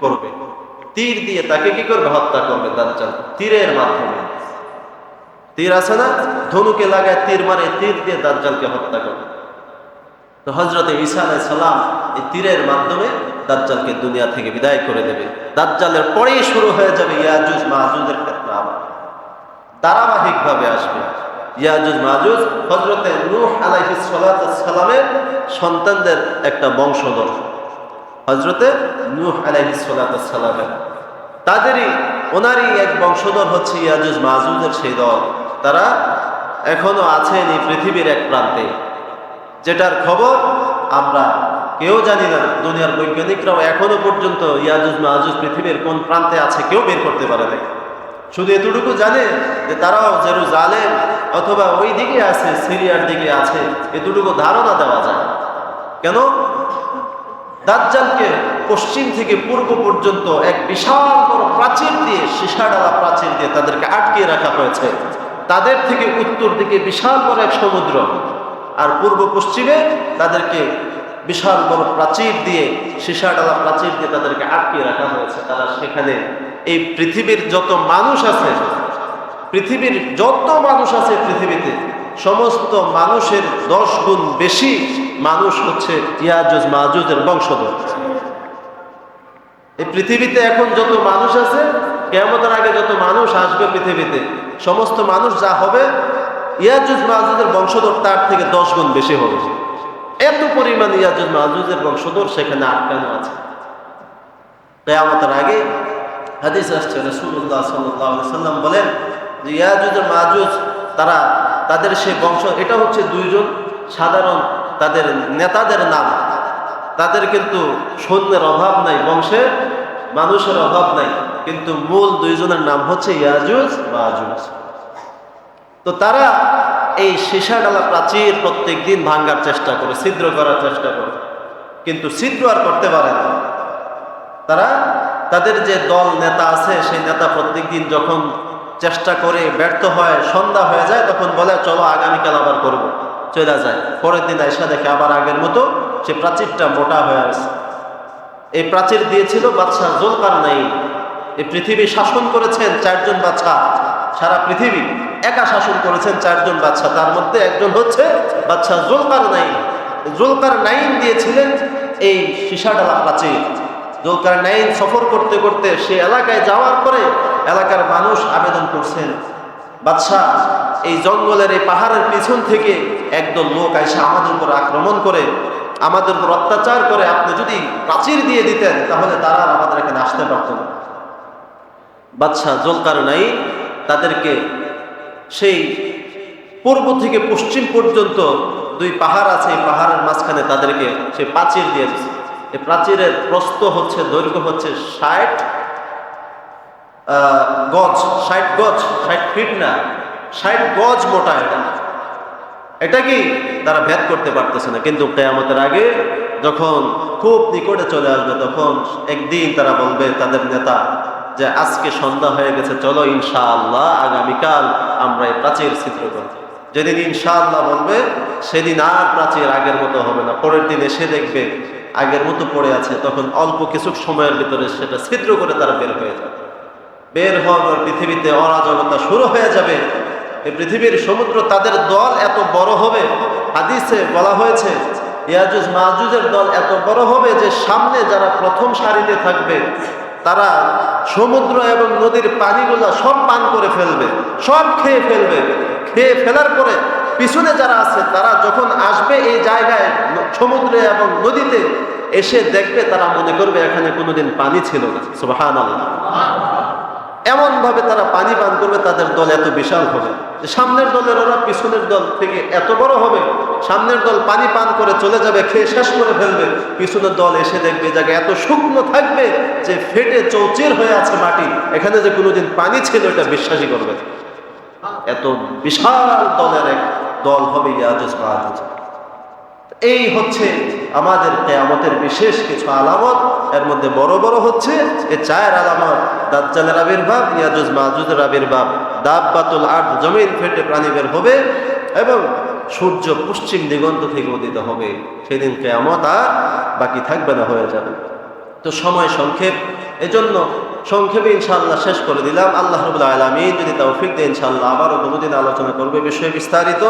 করবে। তীর দিয়ে তাকে কি করবে? হত্যা করবে দাজ্জাল তীরের মাধ্যমে। তীর আছে না? ধনুকে লাগায় তীর মারে, তীর দিয়ে দাজ্জালকে হত্যা করবে। তো হজরত ঈসা আলাই সালাম এই তীরের মাধ্যমে দাজ্জালকে দুনিয়া থেকে বিদায় করে দেবে। দাজ্জালের পরেই শুরু হয়ে যাবে ইয়াজুজ মাহুজের ক্ষেত্রে আবার ধারাবাহিকভাবে আসবে। ইয়াজুজ মাহুজ হজরতে নূহ আলাইহিস সালামের সন্তানদের একটা বংশধর। হজরতে নূহ সালামের তাদেরই, ওনারই এক বংশধর হচ্ছে ইয়াজুজ মাহুজের সেই দল। তারা এখনও আছেন এই পৃথিবীর এক প্রান্তে। যেটার খবর আমরা কেউ জানি না, দুনিয়ার বৈজ্ঞানিকরাও এখনও পর্যন্ত ইয়াজুজ মাহুজ পৃথিবীর কোন প্রান্তে আছে কেউ বের করতে পারে না শুধু এতটুকু জানে যে তারাও জেরুজালেম অথবা ওই দিকে আছে, সিরিয়ার দিকে আছে, এতটুকু ধারণা দেওয়া যায়। কেন? দাজ্জালকে পশ্চিম থেকে পূর্ব পর্যন্ত এক বিশাল বড় প্রাচীর দিয়ে সীসাডালা প্রাচীর দিয়ে তাদেরকে আটকিয়ে রাখা হয়েছে। তাদের থেকে উত্তর দিকে বিশাল বড় এক সমুদ্র। আর পূর্ব পশ্চিমে তাদেরকে বিশাল বড় প্রাচীর দিয়ে সীসাডালা প্রাচীর দিয়ে তাদেরকে আটকিয়ে রাখা হয়েছে। তারা সেখানে এই পৃথিবীর যত মানুষ আছে, পৃথিবীর যত মানুষ আছে পৃথিবীতে, সমস্ত মানুষের দশ গুণ বেশি মানুষ হচ্ছে ইয়াজুজ মাহুজের বংশধর। এই পৃথিবীতে এখন যত মানুষ আছে কেমতের আগে যত মানুষ আসবে পৃথিবীতে, সমস্ত মানুষ যা হবে, ইয়াজুজ মাহুজের বংশধর তার থেকে দশ গুণ বেশি হবে। এত পরিমাণ ইয়াজুজ মাহুজের বংশধর সেখানে আটকানো আছে। কেয়ামতের আগে হাদিস আসছে রসুল্লাহ সাল্লাম বলেন যে ইয়াজুজ মাহুজ তারা, তাদের সেই বংশ, এটা হচ্ছে দুইজন সাধারণ তাদের নেতাদের নাম। তাদের কিন্তু সৈন্যের অভাব নাই বংশে মানুষের অভাব নাই। কিন্তু মূল দুইজনের নাম হচ্ছে ইয়াজুজ মাজুজ। তো তারা এই সীসাডালা প্রাচীর প্রত্যেক দিন ভাঙ্গার চেষ্টা করে, ছিদ্র করার চেষ্টা করে। কিন্তু ছিদ্র আর করতে পারে না। তারা তাদের যে দল নেতা আছে, সেই নেতা প্রত্যেক দিন যখন চেষ্টা করে ব্যর্থ হয়, সন্ধ্যা হয়ে যায়, তখন বলে, চলো আগামীকাল আবার করব। চলে যায়। পরের দিন আইসা দেখে আবার আগের মতো সে প্রাচীরটা মোটা হয়ে আছে এই প্রাচীর দিয়েছিল বাদশাহ জোলকার নাই এই পৃথিবী শাসন করেছেন চারজন বাচ্চা সারা পৃথিবী একা শাসন করেছেন চারজন বাচ্চা তার মধ্যে একজন হচ্ছে বাচ্চা জোলকার নাইন জোলকার নাইন দিয়েছিলেন এই সীসাডালা প্রাচীর। জোলকার নাইন সফর করতে করতে সে এলাকায় যাওয়ার পরে এলাকার মানুষ আবেদন করছেন বাদশাহ, এই জঙ্গলের এই পাহাড়ের পিছন থেকে একদল লোক এসে আমাদের উপর আক্রমণ করে, আমাদের উপর অত্যাচার করে আপনি যদি প্রাচীর দিয়ে দিতেন, তাহলে তারা আমাদের এখানে আসতে পারত না। বাদশাহ জলকার নাই তাদেরকে সেই পূর্ব থেকে পশ্চিম পর্যন্ত দুই পাহাড় আছে, এই পাহাড়ের মাঝখানে তাদেরকে সে প্রাচীর দিয়ে দিচ্ছে এই প্রাচীরের প্রস্থ হচ্ছে, দৈর্ঘ্য হচ্ছে ষাট গজ, ষাট গজ, ষাট ফিট না, ষাট গজ মোটা এটা। এটা কি তারা ভেদ করতে পারতেছে না, কিন্তু কেয়ামতের আগে যখন খুব নিকটে চলে আসবে, তখন একদিন তারা বলবে তাদের নেতা যে, আজকে সন্ধ্যা হয়ে গেছে, চলো ইনশাআল্লাহ আগামীকাল আমরা এই প্রাচীর চিত্র করব। যেদিন ইনশাআল্লাহ বলবে, সেদিন আর প্রাচীর আগের মতো হবে না। পরের দিন এসে দেখবে আগের মতো পড়ে আছে, তখন অল্প কিছু সময়ের ভিতরে সেটা ছিদ্র করে তারা বের হয়ে যাবে। বের হওয়ার পৃথিবীতে অরাজকতা শুরু হয়ে যাবে। এই পৃথিবীর সমুদ্র তাদের দল এত বড় হবে, হাদিসে বলা হয়েছে, ইয়াজুজ মাহুজের দল এত বড় হবে যে সামনে যারা প্রথম সারিতে থাকবে, তারা সমুদ্র এবং নদীর পানিগুলো সব পান করে ফেলবে, সব খেয়ে ফেলবে। খেয়ে ফেলার পরে পিছনে যারা আছে, তারা যখন আসবে এই জায়গায় সমুদ্রে এবং নদীতে, এসে দেখবে তারা মনে করবে এখানে কোনোদিন পানি ছিল না। সুবাহান এমন ভাবে তারা পানি পান করবে, তাদের দল এত বিশাল হবে। সামনের দলের ওরা পিছনের দল থেকে এত বড় হবে, সামনের দল পানি পান করে চলে যাবে, খেয়ে শেষ করে ফেলবে। পিছনের দল এসে দেখবে জায়গায় এত শুকনো থাকবে যে ফেটে চৌচির হয়ে আছে মাটি। এখানে যে কোনোদিন পানি ছিল, এটা বিশ্বাসই করবে এত বিশাল দলের এক দল হবে ইয়াজুজ এই হচ্ছে আমাদের কেয়ামতের বিশেষ কিছু আলামত। এর মধ্যে বড় বড় হচ্ছে, এ চায়ের আলামত দাজ্জালের আবির্ভাব ইয়াজুজ মাহুজের আবির্ভাব দাব্বাতুল আট জমিন ফেটে প্রাণী বের হবে এবং সূর্য পশ্চিম দিগন্ত থেকে উদিত হবে। সেদিন কেয়ামত আর বাকি থাকবে না, হয়ে যাবে। তো সময় সংক্ষেপ। এজন্য সংক্ষেপে ইনশাআল্লাহ শেষ করে দিলাম। আল্লাহ রবুল্লা আলমী যদি তৌফিক দেয়, ইনশাআল্লাহ আবারও কোনোদিন আলোচনা করবে। বিষয়ে বিস্তারিত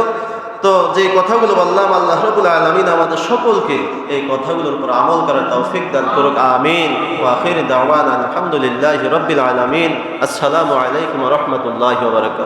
তো যে কথাগুলো বললাম, আল্লাহ রবুল আলমিন আমাদের সকলকে এই কথাগুলোর উপর আমল করার তৌফিক দান করুক। আমিন। আলহামদুলিল্লাহ রবিল আলমিন। আসসালামু আলাইকুম রহমতুল্লাহ বারকাত